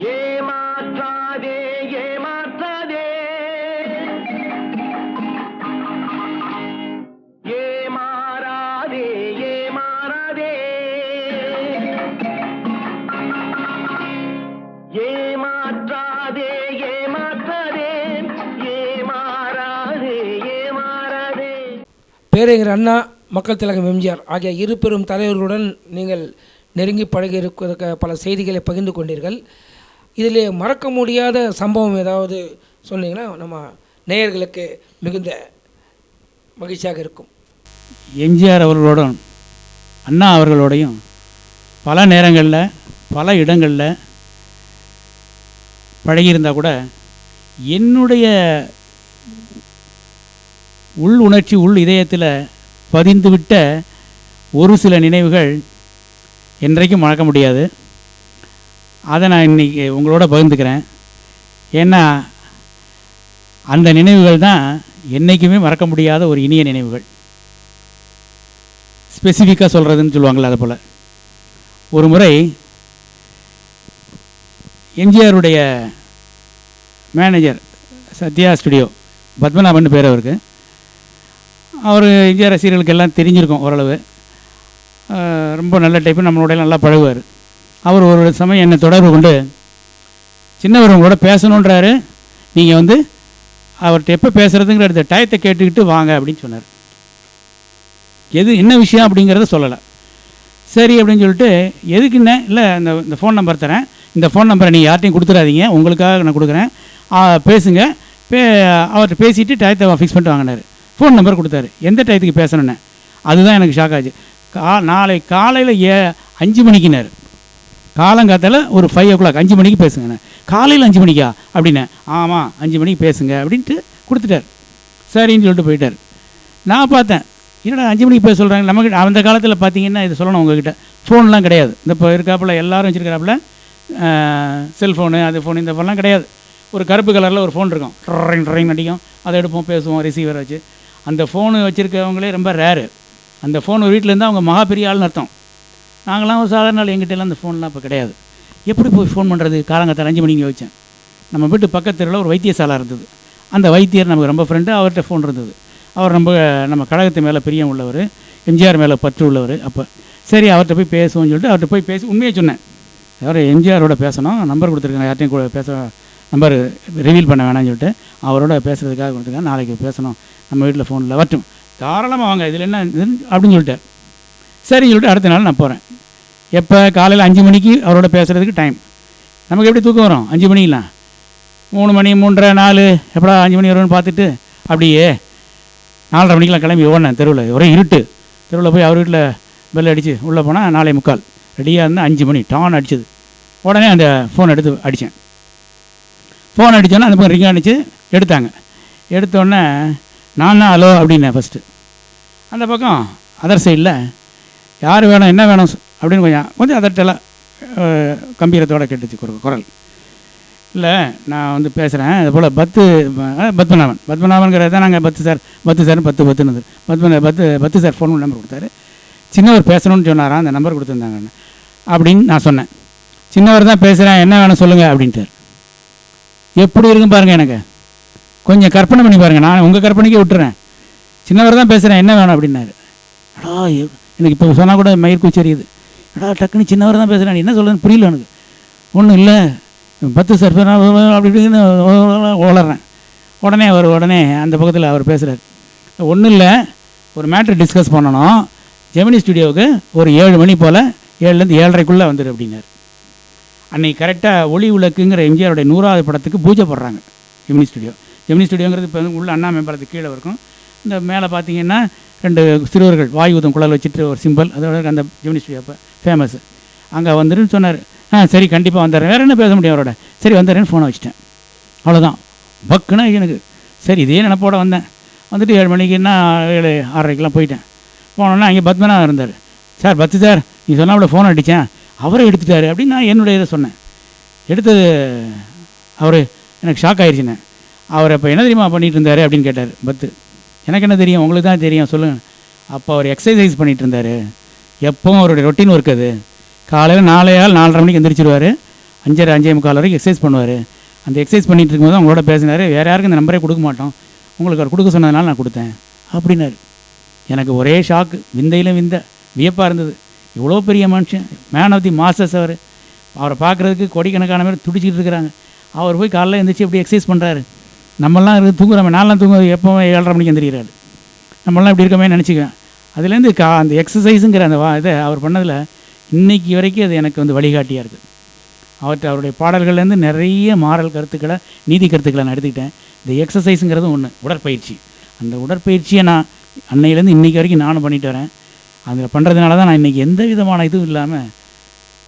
ஏமாற்றாதே ஏமாற்றாதே. ஏமாறாதே ஏமாறாதே. ஏமாற்றாதே ஏமாற்றாதே. ஏமாறாதே ஏமாறாதே. பேரறிஞர் அண்ணா மக்கள் திலகம் எம்ஜிஆர் ஆகிய இரு பெரும் தலைவர்களுடன் நீங்கள் நெருங்கி பழகி இருக்க பல செய்திகளை பகிர்ந்து கொண்டீர்கள். இதில் மறக்க முடியாத சம்பவம் ஏதாவது சொன்னீங்கன்னா நம்ம நேயர்களுக்கு மிகுந்த மகிழ்ச்சியாக இருக்கும். எம்ஜிஆர் அவர்களோடும் அண்ணா அவர்களோடையும் பல நேரங்களில் பல இடங்களில் பழகியிருந்தால் கூட என்னுடைய உள் உணர்ச்சி உள் இதயத்தில் பதிந்துவிட்ட ஒரு சில நினைவுகள் என்றைக்கும் மறக்க முடியாது. அதை நான் இன்றைக்கி உங்களோட பகிர்ந்துக்கிறேன். ஏன்னா அந்த நினைவுகள் தான் என்றைக்குமே மறக்க முடியாத ஒரு இனிய நினைவுகள். ஸ்பெசிஃபிக்காக சொல்கிறதுன்னு சொல்லுவாங்கள்ல அதை போல். ஒரு முறை எம்ஜிஆருடைய மேனேஜர் சத்யா ஸ்டுடியோ பத்மநாபன் பேர் அவருக்கு. அவர் எம்ஜிஆர் ரசிகர்களுக்கு எல்லாம் தெரிஞ்சிருக்கும் ஓரளவு. ரொம்ப நல்ல டைப்பு நம்மளோட நல்லா பழகுவார். அவர் ஒரு சமயம் என்னை தொடர்பு கொண்டு சின்னவர் உங்களோட பேசணுன்றாரு நீங்கள் வந்து அவர்கிட்ட எப்போ பேசுகிறதுங்கிற அந்த டயத்தை கேட்டுக்கிட்டு வாங்க அப்படின்னு சொன்னார். எது என்ன விஷயம் அப்படிங்கிறத சொல்லலை. சரி அப்படின்னு சொல்லிட்டு எதுக்குன்னு இல்லை இந்த இந்த ஃபோன் நம்பர் தரேன். இந்த ஃபோன் நம்பரை நீங்கள் யார்ட்டையும் கொடுத்துடாதீங்க. உங்களுக்காக நான் கொடுக்குறேன். பேசுங்க. பே அவர்கிட்ட பேசிட்டு டயத்தை ஃபிக்ஸ் பண்ணிட்டு வாங்கினார். ஃபோன் நம்பர் கொடுத்தாரு. எந்த டயத்துக்கு பேசணுன்னு அதுதான் எனக்கு ஷாக் ஆச்சு. கா நாளை காலையில் ஏ அஞ்சு மணிக்குனாரு காலங்காத்தால ஒரு ஃபைவ் ஓ கிளாக் அஞ்சு மணிக்கு பேசுங்கண்ணே. காலையில் அஞ்சு மணிக்கா? அப்படின்னேன் ஆமாம் அஞ்சு மணிக்கு பேசுங்க அப்படின்ட்டு கொடுத்துட்டார். சரின்னு சொல்லிட்டு போயிட்டார். நான் பார்த்தேன் என்னடா அஞ்சு மணிக்கு பேச சொல்கிறாங்க நமக்கு அந்த காலத்தில் பார்த்தீங்கன்னா இது சொல்லணும் உங்ககிட்ட. ஃபோன்லாம் கிடையாது. இந்த இப்போ இருக்காப்புல எல்லாரும் வச்சுருக்கிறாப்புல செல்ஃபோனு அது ஃபோன் இந்த ஃபோன்லாம் கிடையாது. ஒரு கருப்பு கலரில் ஒரு ஃபோன் இருக்கும். ட்ரிங் ட்ரிங் அடிக்கும் அதை எடுப்போம் பேசுவோம் ரிசீவர் வச்சு. அந்த ஃபோனு வச்சுருக்கவங்களே ரொம்ப ரேரு அந்த ஃபோன் ஒரு வீட்டில் இருந்தால் அவங்க மகா பெரிய ஆள்னு அர்த்தம். நாங்களாம் ஒரு சாதாரண நாள் எங்கிட்டலாம் அந்த ஃபோன்லாம் இப்போ கிடையாது. எப்படி போய் ஃபோன் பண்ணுறது காலங்கத்தில் அஞ்சு மணிக்கு வச்சேன். நம்ம வீட்டு பக்கத்தில் ஒரு வைத்தியசாலை இருந்தது. அந்த வைத்தியர் நமக்கு ரொம்ப ஃப்ரெண்டு அவர்கிட்ட ஃபோன் இருந்தது. அவர் ரொம்ப நம்ம கழகத்து மேலே பிரியம் உள்ளவர் எம்ஜிஆர் மேலே பற்று உள்ளவர் அப்போ சரி அவர்கிட்ட போய் பேசுவோம்னு சொல்லிட்டு அவர்கிட்ட போய் பேசி உண்மையை சொன்னேன். அவர் எம்ஜிஆரோட பேசணும் நம்பர் கொடுத்துருக்கேன் யார்ட்டையும் கூட பேச நம்பர் ரிவீல் பண்ண வேணாம்னு சொல்லிட்டு அவரோட பேசுகிறதுக்காக கொடுத்துருக்கேன் நாளைக்கு பேசணும். நம்ம வீட்டில் ஃபோனில் வரட்டும். தாராளமாக வாங்க இதில் என்ன அப்படின்னு சொல்லிட்டு சரின்னு சொல்லிட்டு அடுத்த நாள் நான் போகிறேன் எப்போ காலையில் அஞ்சு மணிக்கு அவரோட பேசுகிறதுக்கு டைம் நமக்கு எப்படி தூக்கம் வரும்? அஞ்சு மணிக்கெலாம் மூணு மணி மூன்றரை நாலு. எப்படா அஞ்சு மணி வரும்னு பார்த்துட்டு அப்படியே நாலரை மணிக்கெலாம் கிளம்பி ஓடினேன் தெருவில். ஒரே இருட்டு. தெருவில் போய் அவர் வீட்டில் பெல் அடித்து உள்ளே போனால் நாலே முக்கால். ரெடியாக இருந்தால் அஞ்சு மணி. டான் அடிச்சது. உடனே அந்த ஃபோன் எடுத்து அடித்தேன் ஃபோன் அடித்தோன்னே அந்த பக்கம் ரிங் அடித்து எடுத்தாங்க. எடுத்தோடனே நான் தான் ஹலோ அப்படின்னேன் ஃபஸ்ட்டு அந்த பக்கம் அதர் சைடில் யார் வேணும் என்ன வேணும் அப்படின்னு கொஞ்சம் கொஞ்சம் அதட்டெல்லாம் கம்பீரத்தோட கேட்டுச்சு குரல் குரல். இல்லை நான் வந்து பேசுகிறேன் இது போல் பத்து பத்மநாபன். பத்மநாபன்கிறது தான் நாங்கள் பத்து சார் பத்து சார் பத்து பத்துன்னு பத்ம பத்து பத்து சார் ஃபோன் நம்பர் கொடுத்தாரு. சின்னவர் பேசணும்னு சொன்னாராம் அந்த நம்பர் கொடுத்துருந்தாங்கன்னு அப்படின்னு நான் சொன்னேன். சின்னவர் தான் பேசுகிறேன் என்ன வேணும் சொல்லுங்கள் அப்படின்ட்டார். எப்படி இருக்கும் பாருங்கள் எனக்கு. கொஞ்சம் கற்பனை பண்ணி பாருங்கள் நான் உங்கள் கற்பனைக்கே விட்டுறேன். சின்னவர் தான் பேசுகிறேன் என்ன வேணும் அப்படின்னாரு. அடா எனக்கு இப்போ சொன்னால் கூட மயிர் கூச்சரியுது டக்குன்னு சின்னவர் தான் பேசுகிறேன் என்ன சொல்கிறேன்னு புரியல எனக்கு. ஒன்றும் இல்லை. பத்து சார் அப்படி இப்படின்னு ஓளறேன் உடனே அவர் உடனே அந்த பக்கத்தில் அவர் பேசுகிறார் ஒன்றும் இல்லை. ஒரு மேட்ரு டிஸ்கஸ் பண்ணணும். ஜெமினி ஸ்டுடியோவுக்கு ஒரு ஏழு மணி போல் ஏழுலேருந்து ஏழரைக்குள்ளே வந்துடு அப்படின்னார். அன்னைக்கு கரெக்டாக ஒளி விளக்குங்கிற எம்ஜிஆருடைய நூறாவது படத்துக்கு பூஜை போடுறாங்க ஜெமினி ஸ்டுடியோ ஜெமினி ஸ்டுடியோங்கிறது இப்போ உள்ள அண்ணா மேம்பாலத்துக்கு கீழே இருக்கும் இந்த மேலே பார்த்தீங்கன்னா ரெண்டு சிறுவர்கள் வாயுதம் குழல் வச்சுட்டு ஒரு சிம்பிள் அதோட அந்த ஜெமினிஸ்ட்ரி அப்போ ஃபேமஸ் அங்கே வந்துருன்னு சொன்னார். ஆ சரி கண்டிப்பாக வந்துடுறேன். வேறு என்ன பேச முடியும் அவரோட? சரி வந்துடுறேன்னு ஃபோனை வச்சிட்டேன். அவ்வளோதான் பக்குன்னா எனக்கு. சரி இதே நினப்போட வந்தேன். வந்துட்டு ஏழு மணிக்குன்னா ஏழு ஆறரைக்கெலாம் போயிட்டேன். போனோன்னா அங்கே பத்மனா இருந்தார். சார் பத்து சார் நீ சொன்னாப்புல ஃபோன் அடித்தேன் அவரை எடுத்துட்டாரு அப்படின்னு நான் என்னுடைய இதை சொன்னேன். எடுத்தது அவர் எனக்கு ஷாக் ஆயிடுச்சுண்ணே அவர் அப்போ என்ன தெரியுமா பண்ணிகிட்டு இருந்தார் அப்படின்னு கேட்டார் பத்து. எனக்கு என்ன தெரியும்? உங்களுக்கு தான் தெரியும். சொல்லுங்கள் அப்போ அவர் எக்ஸசைஸ் பண்ணிகிட்டு இருந்தார். எப்பவும் அவருடைய ரொட்டீன் ஒர்க் அது. காலையில் நாளையால் நாலரை மணிக்கு எந்திரிச்சிருவார். அஞ்சரை அஞ்சே முக்கால் வரைக்கும் எக்ஸசைஸ் பண்ணுவார். அந்த எக்ஸசைஸ் பண்ணிட்டு இருக்கும்போது அவங்களோட பேசினார் வேறு யாருக்கும் இந்த நம்பரே கொடுக்க மாட்டோம். உங்களுக்கு அவர் கொடுக்க சொன்னதுனால நான் கொடுத்தேன். அப்படின்னாரு. எனக்கு ஒரே ஷாக்கு விந்தையிலும் விந்த. வியப்பாக இருந்தது. இவ்வளோ பெரிய மனுஷன். மேன் ஆஃப் தி மாஸ்டர்ஸ் அவர். அவரை பார்க்குறதுக்கு கோடிக்கணக்கான பேர் துடிச்சிக்கிட்டு இருக்கிறாங்க. அவர் போய் காலையில் எழுந்திரிச்சு எப்படி எக்ஸசைஸ் பண்ணுறாரு நம்மலாம் இருந்து தூங்குறோமே நான்லாம் தூங்க எப்போ ஏழரை மணிக்கு எந்திரிக்கிறாரு. நம்மளாம் இப்படி இருக்கமே நினச்சிக்குவேன். அதுலேருந்து கா அந்த எக்ஸசைஸுங்கிற அந்த வா இதை அவர் பண்ணதில் இன்னைக்கு வரைக்கும் அது எனக்கு வந்து வழிகாட்டியாக இருக்குது அவற்றை அவருடைய பாடல்கள்லேருந்து நிறைய மாறல் கருத்துக்களை நீதி கருத்துக்களை நான் எடுத்துக்கிட்டேன். இந்த எக்ஸசைஸுங்கிறதும் ஒன்று உடற்பயிற்சி. அந்த உடற்பயிற்சியை நான் அன்னையிலேருந்து இன்றைக்கி வரைக்கும் நானும் பண்ணிட்டு வரேன். அதில் பண்ணுறதுனால தான் நான் இன்றைக்கி எந்த விதமான இதுவும் இல்லாமல்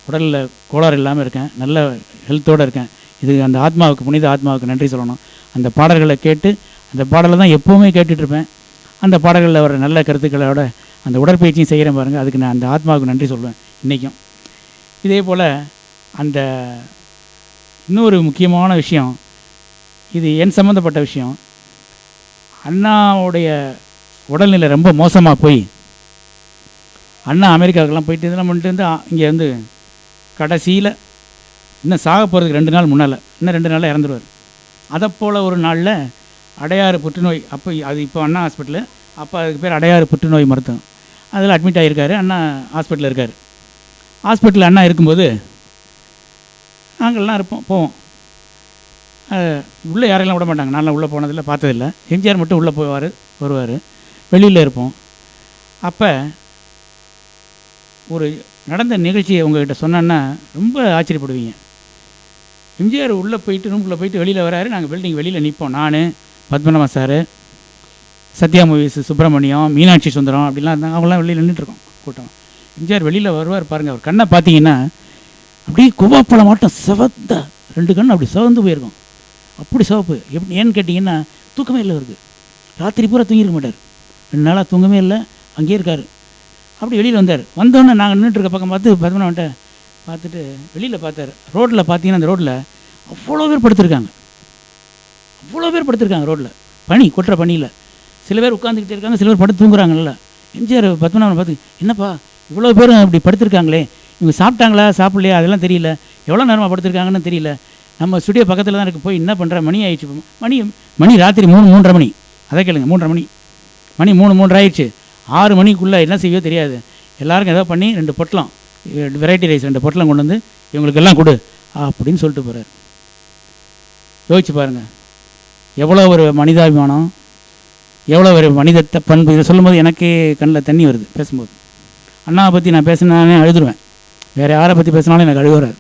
உடலில் கோளாறு இல்லாமல் இருக்கேன். நல்ல ஹெல்த்தோடு இருக்கேன். இது அந்த ஆத்மாவுக்கு புனித ஆத்மாவுக்கு நன்றி சொல்லணும். அந்த பாடல்களை கேட்டு அந்த பாடலை தான் எப்போவுமே கேட்டுட்ருப்பேன் அந்த பாடல்களில் வர நல்ல கருத்துக்களோட அந்த உடற்பயிற்சியும் செய்கிறேன் பாருங்கள் அதுக்கு நான் அந்த ஆத்மாவுக்கு நன்றி சொல்லுவேன் இன்றைக்கும். இதே போல் அந்த இன்னொரு முக்கியமான விஷயம் இது என் சம்மந்தப்பட்ட விஷயம். அண்ணாவுடைய உடல்நிலை ரொம்ப மோசமாக போய் அண்ணா அமெரிக்காவுக்கெல்லாம் போயிட்டு இதெல்லாம் பண்ணிட்டு வந்து இங்கே வந்து கடைசியில் இன்னும் சாக போகிறதுக்கு ரெண்டு நாள் முன்னால் இன்னும் ரெண்டு நாளில் இறந்துருவார். அதை போல் ஒரு நாளில் அடையாறு புற்றுநோய் அப்போ அது இப்போ அண்ணா ஹாஸ்பிட்டலு அப்போ அதுக்கு பேர் அடையாறு புற்றுநோய் மருத்துவம். அதில் அட்மிட் ஆகியிருக்காரு அண்ணா ஹாஸ்பிட்டலில் இருக்கார். ஹாஸ்பிட்டலில் அண்ணா இருக்கும்போது நாங்கள்லாம் இருப்போம் போவோம். உள்ளே யாரெல்லாம் விட மாட்டாங்க. நான்லாம் உள்ளே போனதில்லை பார்த்ததில்ல. எம்ஜிஆர் மட்டும் உள்ளே போவார் வருவார். வெளியில் இருப்போம். அப்போ ஒரு நடந்த நிகழ்ச்சியை உங்கள்கிட்ட சொன்னேன்னா ரொம்ப ஆச்சரியப்படுவீங்க. எம்ஜிஆர் உள்ளே போயிட்டு ரூம்குள்ளே போயிட்டு வெளியில் வராரு. நாங்கள் பில்டிங் வெளியில் நிற்போம் நான் பத்மநாபா சார் சத்யா மூவிஸ் சுப்பிரமணியம் மீனாட்சி சுந்தரம் அப்படிலாம் இருந்தாங்க. அவங்களாம் வெளியில் நின்றுட்டுருக்கோம் கூட்டம். எம்ஜிஆர் வெளியில் வருவார் பாருங்கள் அவர் கண்ணை பார்த்தீங்கன்னா அப்படியே குவாப்பழம் மாட்டம் சிவந்த ரெண்டு கண் அப்படி சிவந்து போயிருக்கும். அப்படி சிவப்பு. எப்படி ஏன்னு கேட்டிங்கன்னா தூக்கமே இல்லை அவருக்கு. ராத்திரி பூரா தூங்கியிருக்க மாட்டார். ரெண்டு நாளாக தூங்கமே இல்லை அங்கேயே இருக்கார். அப்படி வெளியில் வந்தார். வந்தோடனே நாங்கள் நின்றுட்டு இருக்க பக்கம் பார்த்து பத்மநாபன்ட்ட பார்த்துட்டு வெளியில் பார்த்தார். ரோட்டில் பார்த்தீங்கன்னா அந்த ரோட்டில் அவ்வளோ பேர் படுத்திருக்காங்க. அவ்வளோ பேர் படுத்திருக்காங்க ரோட்டில் பனி கொட்டுற பனியில். சில பேர் உட்காந்துக்கிட்டே இருக்காங்க சில பேர் படுத்து தூங்குறாங்கல்ல. எம்ஜிஆர் பத்மநாபன் பார்த்து என்னப்பா இவ்வளோ பேரும் இப்படி படுத்திருக்காங்களே. இவங்க சாப்பிட்டாங்களா சாப்பிட்லையா? அதெல்லாம் தெரியல. எவ்வளோ நேரமாக படுத்திருக்காங்கன்னு தெரியல. நம்ம ஸ்டுடியோ பக்கத்தில் தான் இருக்குது போய் என்ன பண்ணுற மணி ஆயிடுச்சு. மணி மணி ராத்திரி மூணு மூன்றரை மணி. அதை கேளுங்க மூன்றரை மணி. மணி மூணு மூன்றரை ஆயிடுச்சு. ஆறு மணிக்குள்ளே என்ன செய்யோ தெரியாது. எல்லாருக்கும் ஏதோ பண்ணி ரெண்டு பொட்டலாம். வெரைட்டி ரைஸ் ரெண்டு பொட்டலம் கொண்டு வந்து இவங்களுக்கு எல்லாம் கொடு அப்படின்னு சொல்லிட்டு போகிறார் யோசிச்சு பாருங்கள் எவ்வளோ ஒரு மனிதாபிமானம் எவ்வளோ ஒரு மனிதத்தை பண்பு இதை சொல்லும்போது எனக்கே கண்ணில் தண்ணி வருது பேசும்போது. அண்ணாவை பற்றி நான் பேசினாலே அழுதுருவேன். வேறு யாரை பற்றி பேசினாலும் எனக்கு அழுகுறாரு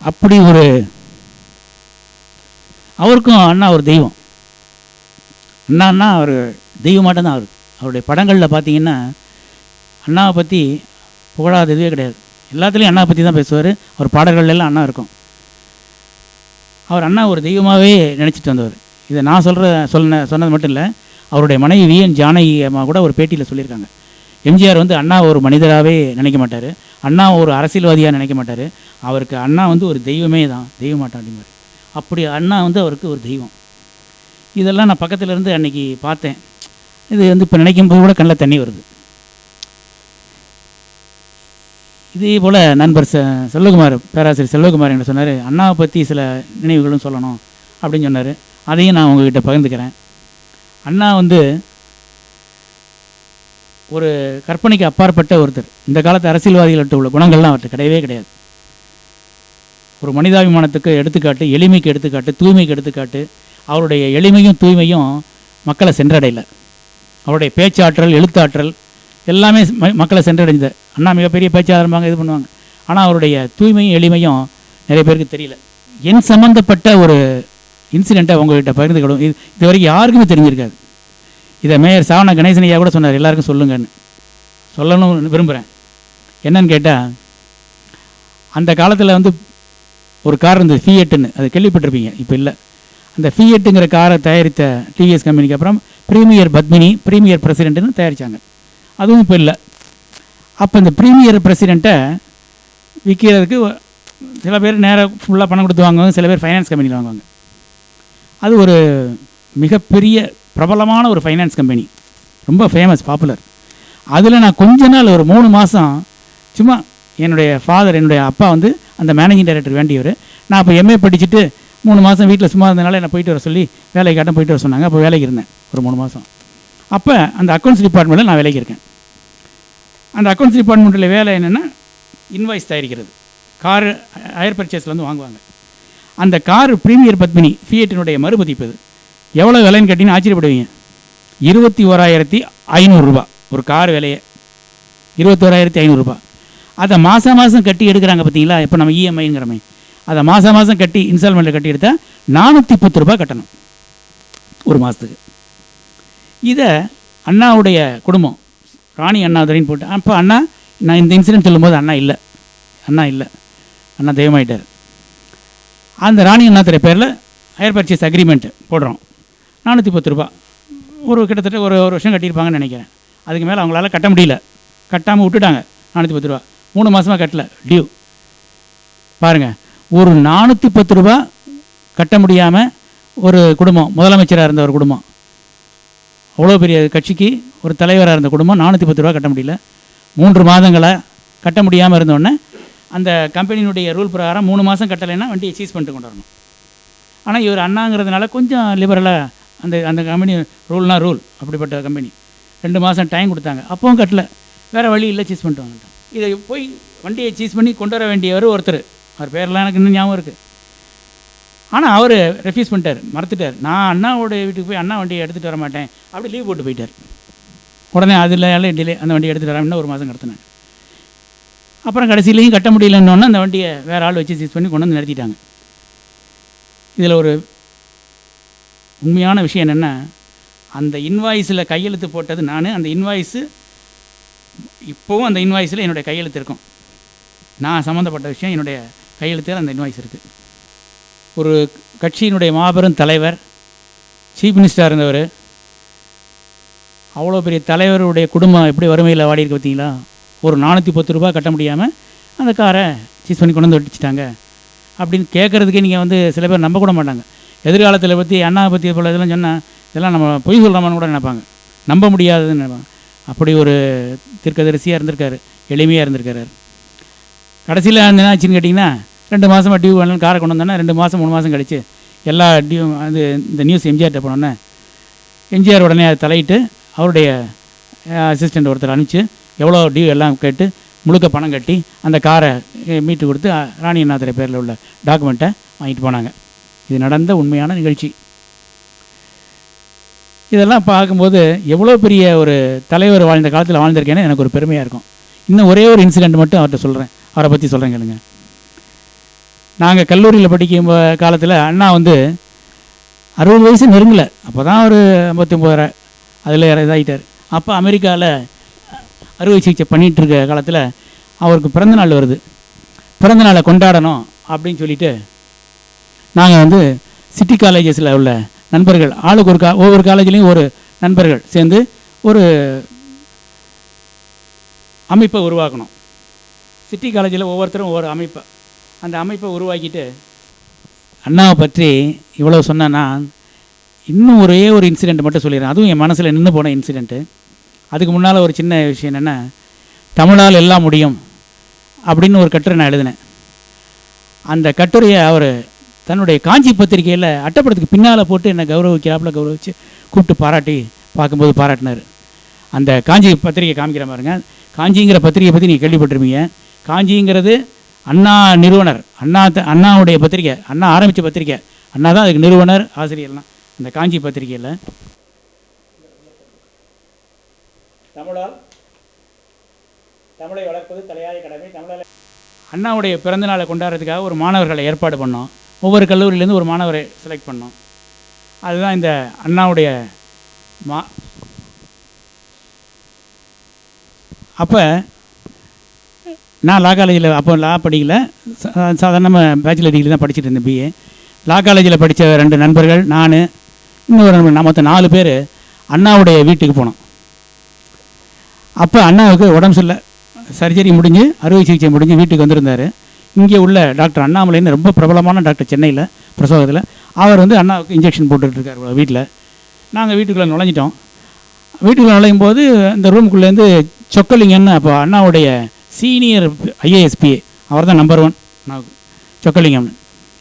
அப்படி ஒரு அவருக்கும் அண்ணா ஒரு தெய்வம். அண்ணான்னா அவர் தெய்வமாட்டம் தான் அவர். அவருடைய படங்களில் பார்த்தீங்கன்னா அண்ணாவை பற்றி புகழாத இதுவே கிடையாது. எல்லாத்துலேயும் அண்ணா பற்றி தான் பேசுவார். அவர் பாடல்கள்லாம் அண்ணா இருக்கும். அவர் அண்ணா ஒரு தெய்வமாகவே நினச்சிட்டு வந்தவர். இதை நான் சொல்கிற சொன்ன சொன்னது மட்டும் இல்லை. அவருடைய மனைவி வி. என். ஜானகி அம்மா கூட ஒரு பேட்டியில் சொல்லியிருக்காங்க. எம்ஜிஆர் வந்து அண்ணா ஒரு மனிதராகவே நினைக்க மாட்டார். அண்ணா ஒரு அரசியல்வாதியாக நினைக்க மாட்டார். அவருக்கு அண்ணா வந்து ஒரு தெய்வமே தான். தெய்வமாட்டம் அப்படிம்பாரு. அப்படி அண்ணா வந்து அவருக்கு ஒரு தெய்வம். இதெல்லாம் நான் பக்கத்தில் இருந்து அன்றைக்கி பார்த்தேன். இது வந்து இப்போ நினைக்கும் போது கூட கண்ணில் தண்ணி வருது. இதே போல் நண்பர் செ செல்வகுமார் பேராசிரியர் செல்வகுமார் என்ன சொன்னார் அண்ணாவை பற்றி சில நினைவுகளும் சொல்லணும் அப்படின்னு சொன்னார். அதையும் நான் உங்ககிட்ட பகிர்ந்துக்கிறேன். அண்ணா வந்து ஒரு கற்பனைக்கு அப்பாற்பட்ட ஒருத்தர். இந்த காலத்து அரசியல்வாதிகள்கிட்ட உள்ள குணங்கள்லாம் அவர்கிட்ட கிடையவே கிடையாது. ஒரு மனிதாபிமானத்துக்கு எடுத்துக்காட்டு எளிமைக்கு எடுத்துக்காட்டு தூய்மைக்கு எடுத்துக்காட்டு அவருடைய எளிமையும் தூய்மையும் மக்களை சென்றடையலை. அவருடைய பேச்சாற்றல் எழுத்தாற்றல் எல்லாமே ம- மக்களை சென்றடைஞ்சது. அண்ணா மிகப்பெரிய பேச்சாளர் இது பண்ணுவாங்க. ஆனால் அவருடைய தூய்மையும் எளிமையும் நிறைய பேருக்கு தெரியல. என் சம்மந்தப்பட்ட ஒரு இன்சிடெண்ட்டை உங்ககிட்ட பகிர்ந்துக்கணும். இது இது வரைக்கும் யாருக்குமே தெரிஞ்சிருக்காது. இதை மேயர் சாவண கணேசனையாக கூட சொன்னார் எல்லாருக்கும் சொல்லுங்கன்னு. சொல்லணும்னு விரும்புகிறேன் என்னன்னு கேட்டால் அந்த காலத்தில் வந்து ஒரு கார் இருந்தது ஃபியட்டுன்னு அது கேள்விப்பட்டிருப்பீங்க இப்போ இல்லை. அந்த ஃபியட்டுங்கிற காரை தயாரித்த டிவிஎஸ் கம்பெனிக்கு அப்புறம் ப்ரீமியர் பத்மினி ப்ரீமியர் பிரசிடென்ட்னு தயாரித்தாங்க அதுவும் இப்போ இல்லை. அப்போ இந்த ப்ரீமியர் பிரசிடெண்ட்டை விற்கிறதுக்கு சில பேர் நேராக ஃபுல்லாக பணம் கொடுத்து வாங்குவாங்க சில பேர் ஃபைனான்ஸ் கம்பெனியில் வாங்குவாங்க. அது ஒரு மிகப்பெரிய பிரபலமான ஒரு ஃபைனான்ஸ் கம்பெனி ரொம்ப ஃபேமஸ் பாப்புலர் அதில் நான் கொஞ்ச நாள் ஒரு மூணு மாதம் சும்மா என்னுடைய ஃபாதர் என்னுடைய அப்பா வந்து அந்த மேனேஜிங் டைரக்டர் வேண்டியவர். நான் அப்போ எம்ஏ படிச்சுட்டு மூணு மாதம் வீட்டில் சும்மா இருந்தனால என்னை போயிட்டு வர சொல்லி வேலைக்காட்டம் போயிட்டு வர சொன்னாங்க. அப்போ வேலைக்கு இருந்தேன் ஒரு மூணு மாதம் அப்போ அந்த அக்கௌண்ட்ஸ் டிபார்ட்மெண்ட்டில் நான் வேலைக்கு இருக்கேன். அந்த அக்கௌண்ட்ஸ் டிபார்ட்மெண்ட்டில் வேலை என்னென்னா இன்வாய்ஸ் தயாரிக்கிறது. கார் ஹையர் பர்ச்சேஸில் வந்து வாங்குவாங்க. அந்த கார் ப்ரீமியர் பத்மினி ஃபியட்டினுடைய மறுபதிப்பு இது. எவ்வளோ விலைன்னு கேட்டிங்கன்னா ஆச்சரியப்படுவீங்க. இருபத்தி ஓராயிரத்தி ஐநூறுரூபா ஒரு கார் விலையே. இருபத்தோராயிரத்தி ஐநூறுரூபா அதை மாதம் மாதம் கட்டி எடுக்கிறாங்க பார்த்தீங்களா? இப்போ நம்ம இஎம்ஐங்கிறமே அதை மாதம் மாதம் கட்டி இன்ஸ்டால்மெண்ட்டில் கட்டி எடுத்தால் நானூற்றி பத்து ரூபா கட்டணும். ஒரு மாதத்துக்கு இதை அண்ணாவுடைய குடும்பம் ராணி அண்ணாதுரைன்னு போட்டு அப்போ அண்ணா நான் இந்த இன்சிடென்ட் சொல்லும்போது அண்ணா இல்லை. அண்ணா இல்லை. அண்ணா தெய்வமாயிட்டார். அந்த ராணி அண்ணாதுரை பேரில் ஹையர் பர்ச்சேஸ் அக்ரிமெண்ட் போடுறோம். நானூற்றி பத்து ரூபா. ஒரு கிட்டத்தட்ட ஒரு ஒரு வருஷம் கட்டியிருப்பாங்கன்னு நினைக்கிறேன். அதுக்கு மேலே அவங்களால கட்ட முடியல. கட்டாமல் விட்டுட்டாங்க. நானூற்றி பத்து ரூபா. மூணு மாதமாக கட்டல. டியூ பாருங்கள் ஒரு நானூற்றி பத்து ரூபா கட்ட முடியாமல் ஒரு குடும்பம் முதலமைச்சராக இருந்த ஒரு குடும்பம். அவ்வளோ பெரிய கட்சிக்கு ஒரு தலைவராக இருந்த குடும்பம் நானூற்றி பத்து ரூபா கட்ட முடியல. மூன்று மாதங்களை கட்ட முடியாமல் இருந்தோடனே அந்த கம்பெனியினுடைய ரூல் பிரகாரம் மூணு மாதம் கட்டலைன்னா வண்டியை சீஸ் பண்ணிட்டு கொண்டு வரணும். ஆனால் இவர் அண்ணாங்கிறதுனால கொஞ்சம் லிபரலாக அந்த அந்த கம்பெனி ரூல்னால் ரூல் அப்படிப்பட்ட கம்பெனி ரெண்டு மாதம் டைம் கொடுத்தாங்க. அப்பவும் கட்டல. வேறு வழி இல்லை சீஸ் பண்ணிட்டு வாங்கிட்டான் இதை போய் வண்டியை சீஸ் பண்ணி கொண்டு வர வேண்டியவர் ஒருத்தர். அவர் பேரெல்லாம் எனக்கு இன்னும் ஞாபகம் இருக்குது ஆனால் அவர் ரெஃப்யூஸ் பண்ணிட்டார். மறந்துட்டார் நான் அண்ணாவோட வீட்டுக்கு போய் அண்ணா வண்டியை எடுத்துகிட்டு வர மாட்டேன். அப்படி லீவ் போட்டு போயிட்டார். உடனே அதில் டிலே அந்த வண்டியை எடுத்துகிட்டு வராமல் ஒரு மாதம் கடத்தினேன். அப்புறம் கடைசியிலையும் கட்ட முடியலன்னொன்னே அந்த வண்டியை வேறு ஆள் வச்சு சீஸ் பண்ணி கொண்டு வந்து நிறுத்திட்டாங்க. இதில் ஒரு உண்மையான விஷயம் என்னென்னா அந்த இன்வாய்ஸில் கையெழுத்து போட்டது நான் அந்த இன்வாய்ஸு இப்போவும் அந்த இன்வாய்ஸில் என்னுடைய கையெழுத்து இருக்கும். நான் சம்மந்தப்பட்ட விஷயம் என்னுடைய கையெழுத்தில் அந்த இன்வாய்ஸ் இருக்குது ஒரு கட்சியினுடைய மாபெரும் தலைவர் சீஃப் மினிஸ்டராக இருந்தவர் அவ்வளோ பெரிய தலைவருடைய குடும்பம் எப்படி வறுமையில் வாடி இருக்கு பார்த்தீங்களா? ஒரு நானூற்றி பத்து ரூபா கட்ட முடியாமல் அந்த காரை சீஸ் பண்ணி கொண்டு வந்து வெட்டிச்சிட்டாங்க. அப்படின்னு கேட்குறதுக்கே நீங்கள் வந்து சில பேர் நம்ப கூட மாட்டாங்க. எதிர்காலத்தில் பற்றி அண்ணாவை பற்றி போல் இதெல்லாம் சொன்னால் இதெல்லாம் நம்ம பொய் சொல்கிறோமான்னு கூட நினைப்பாங்க. நம்ப முடியாதுன்னு நினைப்பாங்க. அப்படி ஒரு தீர்க்கதரிசியாக இருந்திருக்காரு. எளிமையாக இருந்திருக்காரு. கடைசியில் என்ன ஆச்சுன்னு கேட்டிங்கன்னா ரெண்டு மாதமாக டியூ வேணும் காரை கொண்டு வந்தோன்னா ரெண்டு மாதம் மூணு மாதம் கழிச்சு எல்லா டியூ அது இந்த நியூஸ் எம்ஜிஆர்கிட்ட போனோன்னே எம்ஜிஆர் உடனே அதை தலையிட்டு அவருடைய அசிஸ்டண்ட் ஒருத்தர் அனுப்பிச்சு எவ்வளோ டியூ எல்லாம் கேட்டு முழுக்க பணம் கட்டி அந்த காரை மீட்டு கொடுத்து ராணி ராணிநாதரை பேரில் உள்ள டாக்குமெண்ட்டை வாங்கிட்டு போனாங்க. இது நடந்த உண்மையான நிகழ்ச்சி. இதெல்லாம் பார்க்கும்போது எவ்வளோ பெரிய ஒரு தலைவர் வாழ்ந்த காலத்தில் வாழ்ந்திருக்கேன்னு எனக்கு ஒரு பெருமையாக இருக்கும். இன்னும் ஒரே ஒரு இன்சிடெண்ட் மட்டும் அவர்கிட்ட சொல்கிறேன் அவரை பற்றி சொல்கிறேன் கேளுங்க. நாங்கள் கல்லூரியில் படிக்கும் காலத்தில் அண்ணா வந்து அறுபது வயசு நெருங்கலை. அப்போ தான் ஒரு ஐம்பத்தி ஒம்பது அதில் இதாகிட்டார் அப்போ அமெரிக்காவில் அறுவை சிகிச்சை பண்ணிகிட்டு இருக்க காலத்தில் அவருக்கு பிறந்தநாள் வருது. பிறந்தநாளை கொண்டாடணும் அப்படின்னு சொல்லிட்டு நாங்கள் வந்து சிட்டி காலேஜஸில் உள்ள நண்பர்கள் ஆளுக்கு ஒரு கா ஒவ்வொரு காலேஜ்லேயும் ஒரு நண்பர்கள் சேர்ந்து ஒரு அமைப்பை உருவாக்கணும். சிட்டி காலேஜில் ஒவ்வொருத்தரும் ஒவ்வொரு அமைப்பை. அந்த அமைப்பை உருவாக்கிட்டு அண்ணாவை பற்றி இவ்வளோ சொன்னேன்னா இன்னும் ஒரே ஒரு இன்சிடெண்ட் மட்டும் சொல்லிடுறேன். அதுவும் என் மனசில் நின்று போன இன்சிடெண்ட்டு அதுக்கு முன்னால் ஒரு சின்ன விஷயம் என்னென்னா தமிழால் எல்லாம் முடியும் அப்படின்னு ஒரு கட்டுரை நான் எழுதினேன். அந்த கட்டுரையை அவர் தன்னுடைய காஞ்சி பத்திரிகையில் அட்டப்படத்துக்கு பின்னால் போட்டு என்னை கௌரவிக்கிறாப்பில் கௌரவிச்சு கூப்பிட்டு பாராட்டி பார்க்கும்போது பாராட்டினார். அந்த காஞ்சி பத்திரிகை காமிக்கிற பாருங்க. காஞ்சிங்கிற பத்திரிகை பற்றி நீங்கள் கேள்விப்பட்டிருப்பீங்க. காஞ்சிங்கிறது அண்ணா நிறுவனர் அண்ணா த- அண்ணாவுடைய பத்திரிகை அண்ணா ஆரம்பித்த பத்திரிகை. அண்ணா தான் அதுக்கு நிறுவனர் ஆசிரியர்லாம். அந்த காஞ்சி பத்திரிகையில். தமிழால் தமிழை வளர்ப்பது தலையாய கடமை. தமிழால் அண்ணாவுடைய பிறந்தநாளை கொண்டாடுறதுக்காக ஒரு மாணவர்களை ஏற்பாடு பண்ணோம். ஒவ்வொரு கல்லூரியிலேருந்து ஒரு மாணவரை செலக்ட் பண்ணோம். அதுதான் இந்த அண்ணாவுடைய மா அப்போ நான் லா காலேஜில் அப்போ லா படிக்கல. சாதாரணமாக பேச்சுலர் டிகிரி தான் படிச்சுட்டு இருந்தேன் பிஏ லா காலேஜில் படித்த ரெண்டு நண்பர்கள் நான் இன்னொரு நண்பர் மொத்தம் நாலு பேர் அண்ணாவுடைய வீட்டுக்கு போனோம். அப்போ அண்ணாவுக்கு உடம்பு சரியில்லை. சர்ஜரி முடிஞ்சு அறுவை சிகிச்சை முடிஞ்சு வீட்டுக்கு வந்திருந்தார். இங்கே உள்ள டாக்டர் அண்ணாமலைன்னு ரொம்ப பிரபலமான டாக்டர் சென்னையில் பிரசவத்தில். அவர் வந்து அண்ணாவுக்கு இன்ஜெக்ஷன் போட்டுட்ருக்கார் வீட்டில் நாங்கள் வீட்டுக்குள்ளே நுழைஞ்சிட்டோம். வீட்டுக்குள்ளே நுழையும் போது இந்த ரூமுக்குள்ளேருந்து சொக்கலிங்கன்னு அப்போ அண்ணாவுடைய சீனியர் ஐஏஎஸ்பி அவர் தான் நம்பர் ஒன் அண்ணாவுக்கு. சொக்கலிங்கம்னு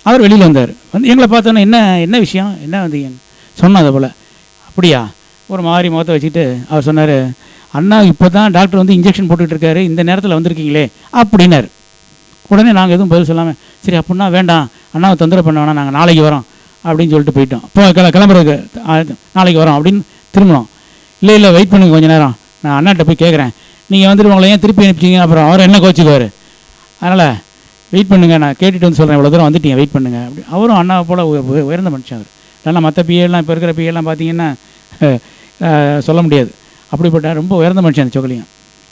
அவர் வெளியில் வந்தார். வந்து எங்களை பார்த்தோன்னா என்ன என்ன விஷயம்? என்ன வந்தீங்க சொன்னோம் அதை போல். அப்படியா? ஒரு மாதிரி முகத்தை வச்சுக்கிட்டு அவர் சொன்னார் அண்ணா இப்போ தான் டாக்டர் வந்து இன்ஜெக்ஷன் போட்டுக்கிட்டு இருக்காரு இந்த நேரத்தில் வந்திருக்கீங்களே அப்படின்னார். உடனே நாங்கள் எதுவும் பதில் சொல்லாமல் சரி அப்படின்னா வேண்டாம். அண்ணாவை தொந்தரவு பண்ண வேணாம். நாங்கள் நாளைக்கு வரோம் அப்படின்னு சொல்லிட்டு போயிட்டோம். இப்போ கிள கிளம்புறதுக்கு நாளைக்கு வரோம் அப்படின்னு திரும்பினோம். இல்லை இல்லை வெயிட் பண்ணுங்க கொஞ்ச நேரம். நான் அண்ணாட்ட போய் கேட்குறேன் நீங்கள் வந்துட்டு உங்களை ஏன் திருப்பி அனுப்பிச்சிங்க? அப்புறம் அவர் என்ன கோச்சிக்குவார்? அதனால் வெயிட் பண்ணுங்க. நான் கேட்டுட்டு வந்து சொல்கிறேன் இவ்வளோ தூரம் வந்துட்டீங்க. வெயிட் பண்ணுங்க. அப்படி அவரும் அண்ணாவை போல் உயர்ந்த மனுஷன் அவர். இல்லைன்னா மற்ற பிஏலாம் இப்போ இருக்கிற பிஏலாம் பார்த்தீங்கன்னா சொல்ல முடியாது. அப்படிப்பட்ட ரொம்ப உயர்ந்த மனுஷன் அந்த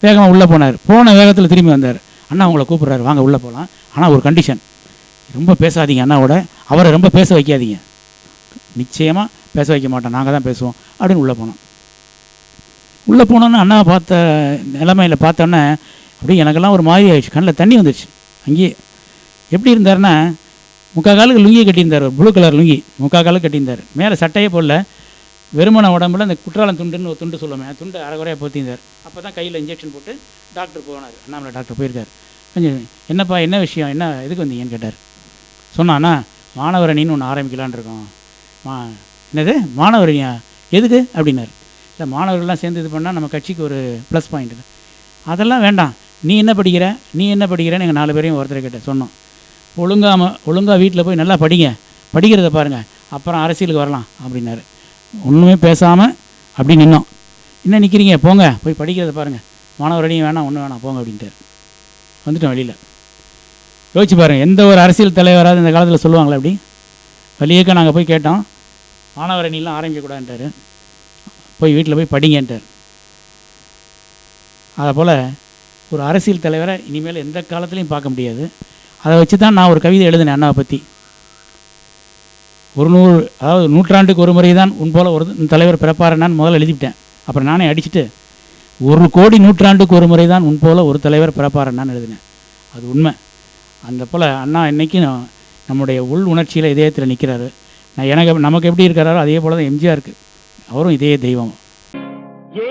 வேகமாக உள்ளே போனார். போன வேகத்தில் திரும்பி வந்தார். அண்ணா உங்களை கூப்பிட்றாரு. வாங்க உள்ளே போகலாம் ஆனால் ஒரு கண்டிஷன் ரொம்ப பேசாதீங்க அண்ணாவோட. அவரை ரொம்ப பேச வைக்காதீங்க. நிச்சயமாக பேச வைக்க மாட்டோம். நாங்கள் தான் பேசுவோம். அப்படின்னு உள்ளே போனோம். உள்ளே போனோன்னே அண்ணாவை பார்த்த நிலைமையில் பார்த்தோன்னே அப்படியே எனக்கெல்லாம் ஒரு மாதிரி ஆயிடுச்சு. கண்ணில் தண்ணி வந்துடுச்சு அங்கேயே. எப்படி இருந்தாருன்னா முக்கால் காலுக்கு லுங்கி கட்டியிருந்தார் ப்ளூ கலர் லுங்கி. முக்கால் காலுக்கு கட்டியிருந்தார். மேலே சட்டையே போடல. வெறுமன உடம்புல அந்த குற்றாலம் துண்டுன்னு ஒரு துண்டு சொல்லுவேன் அந்த துண்டு அரைகுறையாக போத்திருந்தார். அப்போ தான் கையில் இன்ஜெக்ஷன் போட்டு டாக்டர் போனார். அண்ணாமலை டாக்டர் போயிருக்கார். கொஞ்சம் என்னப்பா என்ன விஷயம் என்ன எதுக்கு வந்தீங்கன்னு கேட்டார். சொன்னாண்ணா மாணவரணின்னு ஒன்று ஆரம்பிக்கலான்னு இருக்கோம். மா என்னது? மாணவரணியா? எதுக்கு? அப்படின்னார். இல்லை மாணவர்கள்லாம் சேர்ந்து இது பண்ணால் நம்ம கட்சிக்கு ஒரு ப்ளஸ் பாயிண்ட் அதெல்லாம் வேண்டாம். நீ என்ன படிக்கிற? நீ என்ன படிக்கிறேன்னு எங்கள் நாலு பேரையும் ஒருத்தரை கேட்ட சொன்னோம் ஒழுங்காக ஒழுங்காக வீட்டில் போய் நல்லா படிங்க. படிக்கிறத பாருங்கள் அப்புறம் அரசியலுக்கு வரலாம் அப்படின்னாரு. ஒன்றுமே பேசாமல் அப்படி நின்னோம். என்ன நிற்கிறீங்க போங்க போய் படிக்கிறத பாருங்கள் மாணவரணியும் வேணாம் ஒன்றும் வேணாம் போங்க அப்படின்ட்டார். வந்துட்டோம் வெளியில். யோசிச்சு பாருங்கள் எந்த ஒரு அரசியல் தலைவராவது இந்த காலத்தில் சொல்லுவாங்களா அப்படி? வெளியேக்க நாங்கள் போய் கேட்டோம். மாணவரணிலாம் ஆரம்பிக்கக்கூடாதுன்ட்டார் போய் வீட்டில் போய் படிங்கன்ட்டார். அதை போல் ஒரு அரசியல் தலைவரை இனிமேல் எந்த காலத்துலையும் பார்க்க முடியாது. அதை வச்சு தான் நான் ஒரு கவிதை எழுதினேன் அண்ணாவை பற்றி ஒரு நூறு அதாவது நூற்றாண்டுக்கு ஒரு முறை தான் உன் போல ஒரு தலைவர் பிறப்பாருன்னு முதல்ல எழுதிவிட்டேன். அப்புறம் நானே அடிச்சுட்டு ஒரு கோடி நூற்றாண்டுக்கு ஒரு முறை தான் உன் போல ஒரு தலைவர் பிறப்பாருன்னு எழுதினேன். அது உண்மை. அந்த போல் அண்ணா இன்னைக்கும் நம்முடைய உள் உணர்ச்சியில் இதயத்தில் நிற்கிறாரு நான் எனக்கு நமக்கு எப்படி இருக்கிறாரோ அதே போல் தான் எம்ஜிஆருக்கு. அவரும் இதே தெய்வம். ஏ